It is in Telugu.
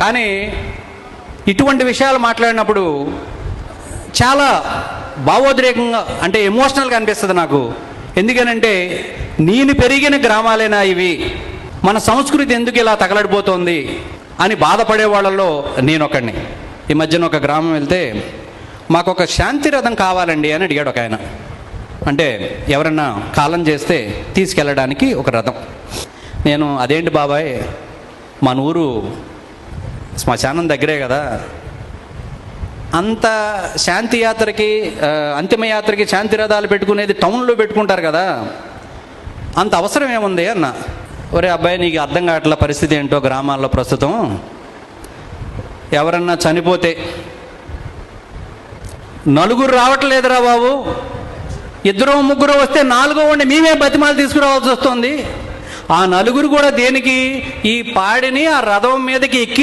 కానీ ఇటువంటి విషయాలు మాట్లాడినప్పుడు చాలా భావోద్రేకంగా అంటే ఎమోషనల్గా అనిపిస్తుంది నాకు. ఎందుకనంటే నేను పెరిగిన గ్రామాలేనా ఇవి? మన సంస్కృతి ఎందుకు ఇలా తగలడిపోతుంది? అని బాధపడే వాళ్ళలో నేను ఒకడిని ఈ మధ్యన ఒక గ్రామం వెళ్తే మాకు ఒక శాంతి రథం కావాలండి అని అడిగాడు ఒక ఆయన. అంటే ఎవరన్నా కాలం చేస్తే తీసుకెళ్ళడానికి ఒక రథం. నేను అదేంటి బాబాయ్? మన ఊరు శ్మశానం దగ్గరే కదా. అంత శాంతి యాత్రకి అంతిమయాత్రకి శాంతి రథాలు పెట్టుకునేది టౌన్లో పెట్టుకుంటారు కదా. అంత అవసరం ఏముంది అన్న? ఒరే అబ్బాయి నీకు అర్థం కావట్ల పరిస్థితి ఏంటో గ్రామాల్లో ప్రస్తుతం? ఎవరన్నా చనిపోతే నలుగురు రావట్లేదురా బాబు. ఇద్దరు ముగ్గురు వస్తే నాలుగో ఉండి మేమే బతిమాలు తీసుకురావాల్సి వస్తుంది. ఆ నలుగురు కూడా దేనికి? ఈ పాడిని ఆ రథం మీదకి ఎక్కి